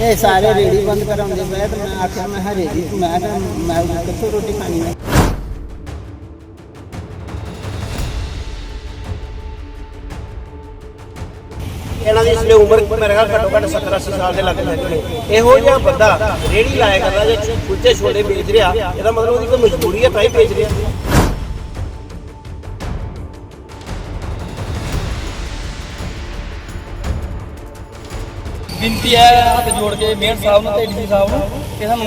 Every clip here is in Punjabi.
ਇਹ ਸਾਰੇ ਰੇੜੀ ਬੰਦ ਕਰਾਉਂਦੇ ਪਏ ਤੇ ਮੈਂ ਆਖਿਆ, ਮੈਂ ਹਰੇ ਮੈਂ ਕਿਹਾ, ਮੈਂ ਕਿੱਥੋਂ ਰੋਟੀ ਖਾਣੀ ਹੈ ਇਹਨਾਂ ਦੀ ਇਸਲੇ ਉਮਰ ਮੇਰੇ ਖਿਆਲ ਘੱਟੋ ਘੱਟ 70 80 ਸਾਲ ਦੇ ਲੱਗ ਜਾਂਦੇ ਨੇ। ਇਹੋ ਜਿਹਾ ਬੰਦਾ ਰੇੜੀ ਲਾਇਆ ਕਰਦਾ, ਜੇ ਕੁਲਚੇ ਛੋਲੇ ਵੇਚ ਰਿਹਾ, ਇਹਦਾ ਮਤਲਬ ਉਹਦੀ ਕੋਈ ਮਜਬੂਰੀ ਹੈ ਤਾਂ ਹੀ ਵੇਚ ਰਿਹਾ। ਬੇਨਤੀ ਹੈ ਹੱਥ ਜੋੜ ਕੇ ਮੇਅਰ ਸਾਹਿਬ ਨੂੰ ਤੇ ਡੀਸੀ ਸਾਹਿਬ ਨੂੰ ਕਿ ਸਾਨੂੰ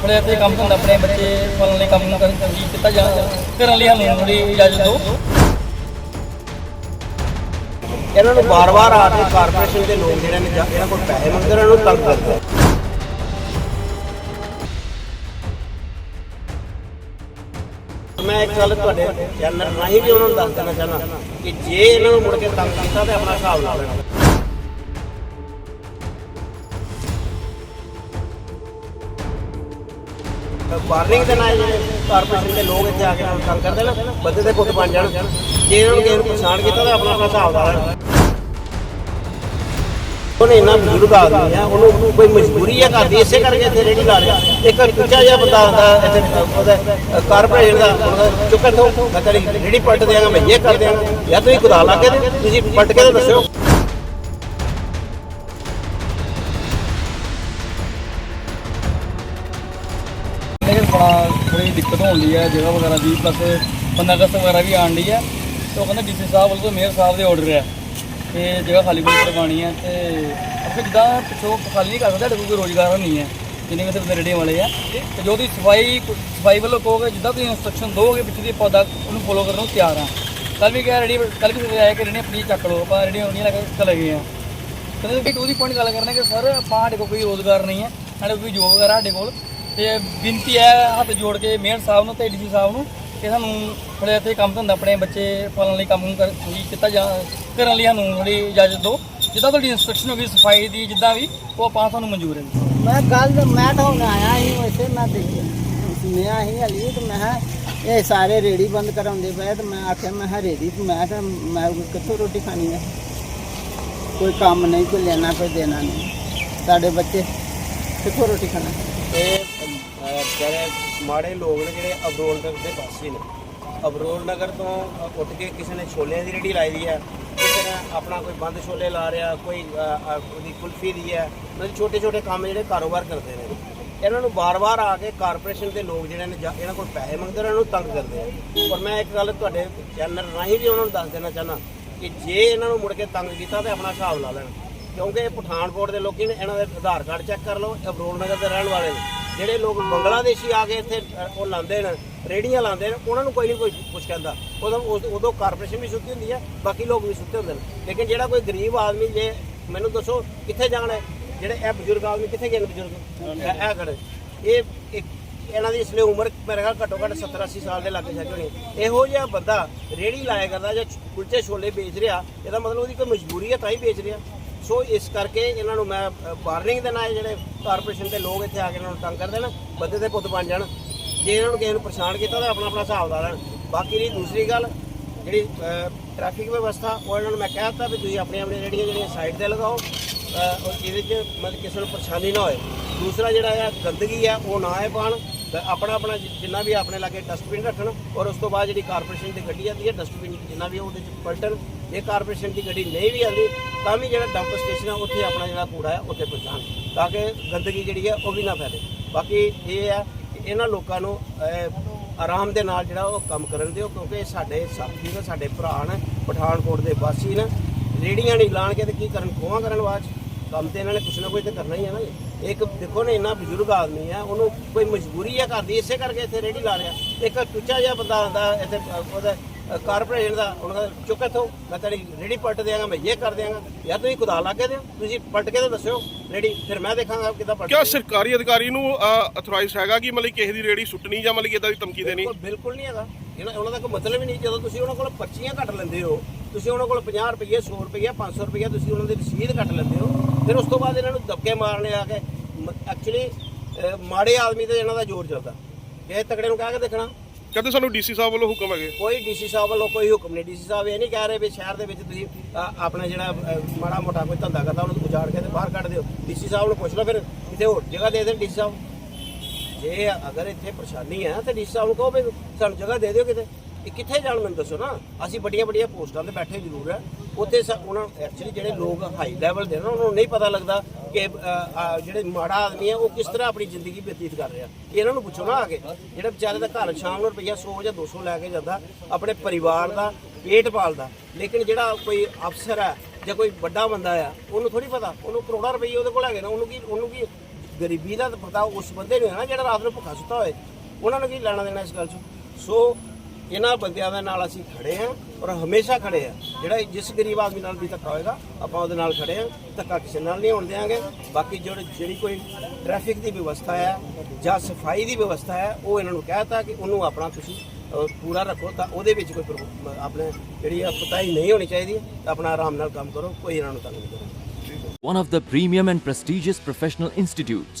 ਥੋੜ੍ਹਾ ਇੱਥੇ ਕੰਮ ਧੰਦਾ ਆਪਣੇ ਬੱਚੇ ਪਾਲਣ ਲਈ ਕੰਮ ਕਰਨ ਜੀ ਕੀਤਾ ਜਾ ਕਰਨ ਲਈ ਸਾਨੂੰ ਥੋੜੀ ਇਜਾਜ਼ਤ ਦਿਓ। ਇਹਨਾਂ ਨੂੰ ਵਾਰ-ਵਾਰ ਆ ਕੇ ਕਾਰਪੋਰੇਸ਼ਨ ਦੇ ਲੋਕ ਜਿਹੜੇ ਨੇ ਜਾਂ ਇਹਨਾਂ ਕੋਲ ਪੈਸੇ ਮੰਗਦੇ ਇਹਨਾਂ ਨੂੰ ਤੰਗ ਕਰਦੇ ਮੈਂ ਇੱਕ ਗੱਲ ਤੁਹਾਡੇ ਚੈਨਲ ਰਾਹੀਂ ਵੀ ਉਹਨਾਂ ਨੂੰ ਦੱਸ ਦੇਣਾ ਚਾਹਨਾ ਕਿ ਜੇ ਇਹਨਾਂ ਨੂੰ ਮੁੜ ਕੇ ਤੰਗ ਕੀਤਾ ਤੇ ਆਪਣਾ ਹਿਸਾਬ ਲਾ ਲੈਣਾ। ਵਾਰਨਿੰਗ ਦੇਣਾ ਹੈ ਜਿਹੜੇ ਕਾਰਪੋਰੇਸ਼ਨ ਦੇ ਲੋਕ ਇੱਥੇ ਆ ਕੇ ਇਹਨਾਂ ਕਰਦੇ ਨੇ, ਬੰਦੇ ਦੇ ਪੁੱਤ ਬਣ ਜਾਣ। ਜੇ ਇਹਨਾਂ ਨੂੰ ਕਿਸੇ ਨੂੰ ਪਛਾਣ ਕੀਤਾ ਤਾਂ ਆਪਣਾ ਆਪਣਾ ਹਿਸਾਬ ਲਾ ਲੈਣਾ। ਉਹਨੇ ਇੰਨਾ ਬਜ਼ੁਰਗ ਆਦਮੀ ਆ, ਉਹਨੂੰ ਕੋਈ ਮਜਬੂਰੀ ਹੈ ਕਰਦੀ ਇਸੇ ਕਰਕੇ ਇੱਥੇ ਰੇੜੀ ਲਾ ਰਿਹਾ ਇੱਕ ਕੁੱਚਾ ਜਿਹਾ ਬੰਦਾ ਹੁੰਦਾ ਇੱਥੇ, ਉਹਦਾ ਕਾਰਪੋਰੇਸ਼ਨ ਦਾ, ਉਹਦਾ ਚੁੱਕਣ ਤੋਂ, ਮੈਂ ਤੇਰੀ ਰੇੜੀ ਪਲਟ ਦਿਆਂਗਾ, ਮੈਂ ਇਹ ਕਰ ਦਿਆਂਗਾ। ਜਾਂ ਤੁਸੀਂ ਖੁਦਾ ਲਾ ਕੇ ਤੁਸੀਂ ਪਲਟ ਕੇ ਦੱਸਿਓ। ਬੜਾ ਥੋੜੀ ਦਿੱਕਤ ਹੋਣ ਦੀ ਹੈ, ਜਗ੍ਹਾ ਵਗੈਰਾ ਦੀ ਪਲੱਸ ਬੰਦਾ ਕਸਤ ਵਗੈਰਾ ਵੀ ਆਣ ਦੀ ਹੈ। ਤੇ ਉਹ ਕਹਿੰਦਾ ਡੀਸੀ ਸਾਹਿਬ ਵੱਲੋਂ ਮੇਅਰ ਸਾਹਿਬ ਦੇ ਆਰਡਰ ਹੈ। ਕਿ ਜਗ੍ਹਾ ਖਾਲੀ ਕੋਈ ਕਰਵਾਉਣੀ ਹੈ ਤੇ ਅਸੀਂ ਜਿੱਦਾਂ ਪਿੱਛੋਂ ਖਾਲੀ ਨਹੀਂ ਕਰ ਸਕਦਾ, ਸਾਡੇ ਕੋਲ ਕੋਈ ਰੋਜ਼ਗਾਰ ਨਹੀਂ ਹੈ, ਜਿੰਨੇ ਵੀ ਸਿਰਫ ਰੇੜੇ ਵਾਲੇ ਆ। ਤੇ ਜੋ ਦੀ ਸਫ਼ਾਈ ਸਫ਼ਾਈ ਵੱਲੋਂ ਕਹੋਗੇ, ਜਿੱਦਾਂ ਤੁਸੀਂ ਇਨਸਟਰਕਸ਼ਨ ਦੋਗੇ ਪਿੱਛੇ ਦੀ ਪੌਦਾ ਉਹਨੂੰ ਫੋਲੋ ਕਰਨ ਨੂੰ ਤਿਆਰ ਆ ਕੱਲ ਵੀ ਕਿਹਾ ਰੇੜੀ ਕੱਲ ਵੀ ਤੁਸੀਂ ਆਇਆ ਕਿ ਰੇੜੀਆਂ ਪਲੀਜ਼ ਚੱਕ ਲਓ, ਆਪਾਂ ਰੇੜੀਆਂ ਹੋਣੀਆਂ ਲੱਗ, ਚਲੇ ਗਏ ਆ ਕਹਿੰਦੇ ਵੀ ਟੂ ਦੀ ਪੁਆਇੰਟ ਗੱਲ ਕਰਨਾ ਕਿ ਸਰ ਆਪਾਂ ਸਾਡੇ ਕੋਲ ਕੋਈ ਰੋਜ਼ਗਾਰ ਨਹੀਂ ਹੈ, ਸਾਡੇ ਕੋਲ ਕੋਈ ਜੋਬ ਵਗੈਰਾ ਸਾਡੇ ਕੋਲ। ਤੇ ਬੇਨਤੀ ਹੈ ਹੱਥ ਜੋੜ ਕੇ ਮੇਅਰ ਸਾਹਿਬ ਨੂੰ ਤੇ ਡੀਸੀ ਸਾਹਿਬ ਨੂੰ ਕਿ ਸਾਨੂੰ ਥੋੜ੍ਹਾ ਇੱਥੇ ਕੰਮ ਧੰਦਾ ਆਪਣੇ ਬੱਚੇ ਪਾਲਣ ਲਈ ਕੰਮ ਕਰ ਜੀ ਕੀਤਾ ਜਾ ਕਰਨ ਲਈ ਸਾਨੂੰ ਥੋੜੀ ਇਜਾਜ਼ਤ ਦਿਓ। ਜਿੱਦਾਂ ਤੁਹਾਡੀ ਇਨਸਟਰਕਸ਼ਨ ਹੋਗੀ ਸਫ਼ਾਈ ਦੀ ਜਿੱਦਾਂ ਵੀ ਉਹ ਆਪਾਂ ਤੁਹਾਨੂੰ ਮਨਜ਼ੂਰ ਹੈ। ਮੈਂ ਕੱਲ ਮੈਂ ਤਾਂ ਹੁਣ ਆਇਆ ਸੀ ਵੈਸੇ ਮੈਂ ਦੇਖਿਆ ਸੁਣਿਆ ਸੀ ਹਲੀ ਤੇ ਮੈਂ ਇਹ ਸਾਰੇ ਰੇੜੀ ਬੰਦ ਕਰਾਉਂਦੇ ਪਏ ਤੇ ਮੈਂ ਆਖਿਆ ਮੈਂ ਹਰੇ ਦੀ ਮੈਂ ਕਿਹਾ ਮੈਂ ਕਿੱਥੋਂ ਰੋਟੀ ਖਾਣੀ ਹੈ ਕੋਈ ਕੰਮ ਨਹੀਂ ਕੋਈ ਲੈਣਾ ਕੋਈ ਦੇਣਾ ਨਹੀਂ। ਸਾਡੇ ਬੱਚੇ ਕਿੱਥੋਂ ਰੋਟੀ ਖਾਣਾ? ਅਹ, ਜਿਹੜੇ ਮਾੜੇ ਲੋਕ ਨੇ ਜਿਹੜੇ ਅਬਰੋਲ ਨਗਰ ਦੇ ਵਾਸੀ ਨੇ। ਅਬਰੋਲ ਨਗਰ ਤੋਂ ਉੱਠ ਕੇ ਕਿਸੇ ਨੇ ਛੋਲਿਆਂ ਦੀ ਰੇੜੀ ਲਾਈ ਦੀ ਹੈ। ਕਿਸੇ ਨੇ ਆਪਣਾ ਕੋਈ ਬੰਦ ਛੋਲੇ ਲਾ ਰਿਹਾ, ਕੋਈ ਉਹਦੀ ਕੁਲਫੀ ਦੀ ਹੈ। ਮਤਲਬ ਛੋਟੇ ਛੋਟੇ ਕੰਮ ਜਿਹੜੇ ਕਾਰੋਬਾਰ ਕਰਦੇ ਨੇ। ਇਹਨਾਂ ਨੂੰ ਵਾਰ-ਵਾਰ ਆ ਕੇ ਕਾਰਪੋਰੇਸ਼ਨ ਦੇ ਲੋਕ ਜਿਹੜੇ ਨੇ, ਜਾਂ ਇਹਨਾਂ ਕੋਲ ਪੈਸੇ ਮੰਗਦੇ ਨੇ ਇਹਨਾਂ ਨੂੰ ਤੰਗ ਕਰਦੇ ਆ ਔਰ ਮੈਂ ਇੱਕ ਗੱਲ ਤੁਹਾਡੇ ਚੈਨਲ ਰਾਹੀਂ ਵੀ ਉਹਨਾਂ ਨੂੰ ਦੱਸ ਦੇਣਾ ਚਾਹਨਾ ਕਿ ਜੇ ਇਹਨਾਂ ਨੂੰ ਮੁੜ ਕੇ ਤੰਗ ਕੀਤਾ ਤੇ ਆਪਣਾ ਹਿਸਾਬ ਲਾ ਲੈਣ। ਕਿਉਂਕਿ ਇਹ ਪਠਾਨਕੋਟ ਦੇ ਲੋਕੀ ਨੇ, ਇਹਨਾਂ ਦੇ ਆਧਾਰ ਕਾਰਡ ਚੈੱਕ ਕਰ ਲਓ ਅਬਰੋਲ ਨਗਰ ਦੇ ਰਹਿਣ ਵਾਲੇ ਨੇ। ਜਿਹੜੇ ਲੋਕ ਬੰਗਲਾਦੇਸ਼ੀ ਆ ਕੇ ਇੱਥੇ ਉਹ ਲਾਉਂਦੇ ਨੇ ਰੇੜੀਆਂ ਲਾਉਂਦੇ ਨੇ, ਉਹਨਾਂ ਨੂੰ ਕੋਈ ਨਹੀਂ ਕੋਈ ਕੁਝ ਕਹਿੰਦਾ। ਉਦੋਂ ਉਦੋਂ ਕਾਰਪੋਰੇਸ਼ਨ ਵੀ ਸੁੱਤੀ ਹੁੰਦੀ ਹੈ ਬਾਕੀ ਲੋਕ ਵੀ ਸੁੱਤੇ ਹੁੰਦੇ ਨੇ। ਲੇਕਿਨ ਜਿਹੜਾ ਕੋਈ ਗਰੀਬ ਆਦਮੀ ਜੇ, ਮੈਨੂੰ ਦੱਸੋ, ਕਿੱਥੇ ਜਾਣਾ ਜਿਹੜੇ ਇਹ ਬਜ਼ੁਰਗ ਆਦਮੀ ਕਿੱਥੇ ਗਏ ਨੇ ਬਜ਼ੁਰਗ? ਇਹ ਖੜੇ। ਇਹ ਇਹਨਾਂ ਦੀ ਇਸ ਲਈ ਉਮਰ ਮੇਰੇ ਖਿਆਲ ਘੱਟੋ ਘੱਟ 70 80 ਸਾਲ ਦੇ ਲੱਗੇ ਜਾ ਹੋਣੀ ਇਹੋ ਜਿਹਾ ਬੰਦਾ ਰੇੜੀ ਲਾਇਆ ਕਰਦਾ ਜਾਂ ਕੁਲਚੇ ਛੋਲੇ ਵੇਚ ਰਿਹਾ, ਇਹਦਾ ਮਤਲਬ ਉਹਦੀ ਕੋਈ ਮਜਬੂਰੀ ਹੈ ਤਾਂ ਹੀ ਵੇਚ ਰਿਹਾ। ਸੋ ਇਸ ਕਰਕੇ ਇਹਨਾਂ ਨੂੰ ਮੈਂ ਵਾਰਨਿੰਗ ਦੇਣਾ ਹੈ ਜਿਹੜੇ ਕਾਰਪੋਰੇਸ਼ਨ ਦੇ ਲੋਕ ਇੱਥੇ ਆ ਕੇ ਇਹਨਾਂ ਨੂੰ ਤੰਗ ਕਰ ਦੇਣ ਬੰਦੇ ਦੇ ਪੁੱਤ ਬਣ ਜਾਣ। ਜੇ ਇਹਨਾਂ ਨੂੰ ਕਿਸੇ ਨੂੰ ਪਰੇਸ਼ਾਨ ਕੀਤਾ ਤਾਂ ਆਪਣਾ ਆਪਣਾ ਹਿਸਾਬ ਲਾ ਲੈਣ। ਬਾਕੀ ਦੀ ਦੂਸਰੀ ਗੱਲ, ਜਿਹੜੀ ਟ੍ਰੈਫਿਕ ਵਿਵਸਥਾ, ਉਹ ਇਹਨਾਂ ਨੂੰ ਮੈਂ ਕਹਿ ਦਿੱਤਾ ਵੀ ਤੁਸੀਂ ਆਪਣੀਆਂ ਆਪਣੀਆਂ ਜਿਹੜੀਆਂ ਜਿਹੜੀਆਂ ਸਾਈਡ ਤੇ ਲਗਾਓ ਔਰ ਇਹਦੇ 'ਚ ਮਤਲਬ ਕਿਸੇ ਨੂੰ ਪਰੇਸ਼ਾਨੀ ਨਾ ਹੋਏ। ਦੂਸਰਾ ਜਿਹੜਾ ਆ, ਗੰਦਗੀ ਹੈ ਉਹ ਨਾ ਆਏ ਪਾਣ ਆਪਣਾ ਆਪਣਾ ਜਿੰਨਾ ਵੀ ਆਪਣੇ ਲਾਗੇ ਡਸਟਬਿਨ ਰੱਖਣ ਔਰ ਉਸ ਤੋਂ ਬਾਅਦ ਜਿਹੜੀ ਕਾਰਪੋਰੇਸ਼ਨ ਦੀ ਗੱਡੀ ਆਉਂਦੀ ਹੈ ਡਸਟਬਿਨ ਜਿੰਨਾ ਵੀ ਉਹਦੇ 'ਚ ਪਲਟਣ। ਜੇ ਕਾਰਪੋਰੇਸ਼ਨ ਦੀ ਗੱਡੀ ਨਹੀਂ ਵੀ ਆਉਂਦੀ, ਤਾਂ ਵੀ ਜਿਹੜਾ ਡੰਪ ਸਟੇਸ਼ਨ ਹੈ ਉੱਥੇ ਆਪਣਾ ਜਿਹੜਾ ਕੂੜਾ ਹੈ, ਉੱਥੇ ਪਹੁੰਚਾਉਣ। ਤਾਂ ਕਿ ਗੰਦਗੀ ਜਿਹੜੀ ਹੈ, ਉਹ ਵੀ ਨਾ ਫੈਲੇ। ਬਾਕੀ ਇਹ ਹੈ ਕਿ ਇਹਨਾਂ ਲੋਕਾਂ ਨੂੰ ਆਰਾਮ ਦੇ ਨਾਲ ਜਿਹੜਾ ਉਹ ਕੰਮ ਕਰਨ ਦਿਓ, ਕਿਉਂਕਿ ਸਾਡੇ ਸਾਥੀ ਨੇ, ਸਾਡੇ ਭਰਾ ਨੇ, ਪਠਾਨਕੋਟ ਦੇ ਵਾਸੀ ਨੇ। ਰੇੜੀਆਂ ਨਹੀਂ ਲਾਣ ਕੇ ਤੇ ਕੀ ਕਰਨ, ਖੋਹਾਂ ਕਰਨ ਬਾਅਦ 'ਚ? ਕੰਮ ਤੇ ਇਹਨਾਂ ਨੇ ਕੁਛ ਨਾ ਕੁਛ ਤੇ ਕਰਨਾ ਹੀ ਹੈ ਨਾ। ਇੱਕ ਦੇਖੋ ਨਾ ਇੰਨਾ ਬਜ਼ੁਰਗ ਆਦਮੀ ਹੈ ਉਹਨੂੰ ਕੋਈ ਮਜਬੂਰੀ ਹੈ ਕਰਦੀ ਇਸੇ ਕਰਕੇ ਇੱਥੇ ਰੇੜੀ ਲਾ ਰਿਹਾ। ਇੱਕ ਟੁੱਚਾ ਜਿਹਾ ਬੰਦਾ ਆਉਂਦਾ ਇੱਥੇ ਉਹਦਾ ਕਾਰਪੋਰੇਸ਼ਨ ਦਾ ਉਹਨਾਂ ਦਾ ਚੁੱਕ ਇੱਥੋਂ ਮੈਂ ਤੇਰੀ ਰੇੜੀ ਪਲਟ ਦਿਆਂਗਾ ਮੈਂ ਇਹ ਕਰ ਦਿਆਂਗਾ। ਜਾਂ ਤੁਸੀਂ ਖੁਦਾ ਲਾ ਕੇ ਦਿਓ ਤੁਸੀਂ ਪਲਟ ਕੇ ਤਾਂ ਦੱਸਿਓ ਰੇੜੀ ਫਿਰ ਮੈਂ ਦੇਖਾਂਗਾ ਕਿੱਦਾਂ ਪਲਟ ਕਿਆ ਸਰਕਾਰੀ ਅਧਿਕਾਰੀ ਨੂੰ ਅਥੋਰਾਈਜ਼ ਹੈਗਾ ਕਿ ਮਤਲਬ ਕਿਸੇ ਦੀ ਰੇੜੀ ਸੁੱਟਣੀ ਜਾਂ ਮਤਲਬ ਇਦਾਂ ਦੀ ਧਮਕੀ ਦੇਣੀ? ਬਿਲਕੁਲ ਬਿਲਕੁਲ ਨਹੀਂ ਹੈਗਾ। ਇਹਨਾਂ ਉਹਨਾਂ ਦਾ ਕੋਈ ਮਤਲਬ ਹੀ ਨਹੀਂ ਜਦੋਂ ਤੁਸੀਂ ਉਹਨਾਂ ਕੋਲ ਪਰਚੀਆਂ ਕੱਟ ਲੈਂਦੇ ਹੋ ਤੁਸੀਂ ਉਹਨਾਂ ਕੋਲ 50 ਰੁਪਏ 100 ਰੁਪਏ 500 ਰੁਪਏ ਤੁਸੀਂ ਉਹਨਾਂ ਦੀ ਰਸੀਦ ਕੱਟ ਲੈਂਦੇ ਹੋ ਫਿਰ ਉਸ ਤੋਂ ਬਾਅਦ ਇਹਨਾਂ ਨੂੰ ਧੱਕੇ ਮਾਰਨੇ ਆ ਕੇ ਐਕਚੁਅਲੀ ਮਾੜੇ ਆਦਮੀ ਤੇ ਇਹਨਾਂ ਦਾ ਜ਼ੋਰ ਚੱਲਦਾ। ਜੇ ਤਕੜੇ ਨੂੰ ਕਹਿ ਕੇ ਦੇਖਣਾ। ਕਹਿੰਦੇ ਸਾਨੂੰ ਡੀਸੀ ਸਾਹਿਬ ਵੱਲੋਂ ਹੁਕਮ ਹੈਗੇ। ਕੋਈ ਡੀਸੀ ਸਾਹਿਬ ਵੱਲੋਂ ਕੋਈ ਹੁਕਮ ਨਹੀਂ। ਡੀਸੀ ਸਾਹਿਬ ਇਹ ਨਹੀਂ ਕਹਿ ਰਹੇ ਵੀ ਸ਼ਹਿਰ ਦੇ ਵਿੱਚ ਤੁਸੀਂ ਆਪਣਾ ਜਿਹੜਾ ਮਾੜਾ ਮੋਟਾ ਕੋਈ ਧੰਦਾ ਕਰਦਾ ਉਹਨੂੰ ਉਜਾੜ ਕੇ ਤੇ ਬਾਹਰ ਕੱਢ ਦਿਓ। ਡੀਸੀ ਸਾਹਿਬ ਨੂੰ ਪੁੱਛ ਲਓ ਫਿਰ ਕਿਤੇ ਹੋਰ ਜਗ੍ਹਾ ਦੇ ਦੇਣ ਡੀਸੀ ਸਾਹਿਬ। ਜੇ ਅਗਰ ਇੱਥੇ ਪਰੇਸ਼ਾਨੀ ਹੈ ਤਾਂ ਡੀਸੀ ਸਾਹਿਬ ਨੂੰ ਕਹੋ ਵੀ ਸਾਨੂੰ ਜਗ੍ਹਾ ਦੇ ਦਿਓ ਕਿਤੇ। ਇਹ ਕਿੱਥੇ ਜਾਣ ਮੈਨੂੰ ਦੱਸੋ ਨਾ। ਅਸੀਂ ਵੱਡੀਆਂ ਵੱਡੀਆਂ ਪੋਸਟਾਂ ਤੇ ਬੈਠੇ ਜ਼ਰੂਰ ਹੈ ਉੱਥੇ ਸ- ਉਹਨਾਂ ਐਕਚੁਅਲੀ ਜਿਹੜੇ ਲੋਕ ਹਾਈ ਲੈਵਲ ਦੇ ਨਾ, ਉਹਨਾਂ ਨੂੰ ਨਹੀਂ ਪਤਾ ਲੱਗਦਾ ਕਿ ਜਿਹੜੇ ਮਾੜਾ ਆਦਮੀ ਹੈ ਉਹ ਕਿਸ ਤਰ੍ਹਾਂ ਆਪਣੀ ਜ਼ਿੰਦਗੀ ਬਤੀਤ ਕਰ ਰਿਹਾ। ਇਹਨਾਂ ਨੂੰ ਪੁੱਛੋ ਨਾ ਆ ਕੇ। ਜਿਹੜਾ ਵਿਚਾਰੇ ਦਾ ਘਰ ਸ਼ਾਮ ਨੂੰ ਰੁਪਈਆ 100 ਜਾਂ 200 ਲੈ ਕੇ ਜਾਂਦਾ, ਆਪਣੇ ਪਰਿਵਾਰ ਦਾ ਪੇਟ ਪਾਲਦਾ ਲੇਕਿਨ ਜਿਹੜਾ ਕੋਈ ਅਫਸਰ ਹੈ ਜਾਂ ਕੋਈ ਵੱਡਾ ਬੰਦਾ ਆ, ਉਹਨੂੰ ਥੋੜੀ ਪਤਾ। ਉਹਨੂੰ ਕਰੋੜਾਂ ਰੁਪਏ ਉਹਦੇ ਕੋਲ ਹੈਗੇ ਨਾ, ਉਹਨੂੰ ਕੀ ਉਹਨੂੰ ਕੀ ਗਰੀਬੀ ਦਾ ਪਤਾ ਉਸ ਬੰਦੇ ਨੂੰ ਹੈ ਨਾ, ਜਿਹੜਾ ਰਾਤ ਨੂੰ ਭੁੱਖਾ ਸੁੱਤਾ ਹੋਏ। ਉਹਨਾਂ ਨੂੰ ਕੀ ਲੈਣਾ ਦੇਣਾ ਇਸ ਗੱਲ 'ਚ? ਸੋ ਇਹਨਾਂ ਬੰਦਿਆਂ ਦੇ ਨਾਲ ਅਸੀਂ ਖੜੇ ਹਾਂ ਔਰ ਹਮੇਸ਼ਾ ਖੜੇ ਹਾਂ। ਜਿਹੜਾ ਜਿਸ ਗਰੀਬ ਆਦਮੀ ਨਾਲ ਵੀ ਧੱਕਾ ਹੋਏਗਾ ਆਪਾਂ ਉਹਦੇ ਨਾਲ ਖੜੇ ਹਾਂ। ਧੱਕਾ ਕਿਸੇ ਨਾਲ ਨਹੀਂ ਹੋਣ ਦਿਆਂਗੇ। ਬਾਕੀ ਜਿਹੜੇ ਜਿਹੜੀ ਕੋਈ ਟ੍ਰੈਫਿਕ ਦੀ ਵਿਵਸਥਾ ਹੈ ਜਾਂ ਸਫ਼ਾਈ ਦੀ ਵਿਵਸਥਾ ਹੈ ਉਹ ਇਹਨਾਂ ਨੂੰ ਕਹਿਤਾ ਕਿ ਉਹਨੂੰ ਆਪਣਾ ਤੁਸੀਂ ਪੂਰਾ ਰੱਖੋ ਤਾਂ ਉਹਦੇ ਵਿੱਚ ਕੋਈ ਪ੍ਰੋ- ਆਪਣੇ ਜਿਹੜੀ ਆ ਪਤਾਈ ਨਹੀਂ ਹੋਣੀ ਚਾਹੀਦੀ ਤਾਂ ਆਪਣਾ ਆਰਾਮ ਨਾਲ ਕੰਮ ਕਰੋ ਕੋਈ ਇਹਨਾਂ ਨੂੰ ਤੰਗ ਨਹੀਂ ਕਰੋ। One of the premium and prestigious professional institutes,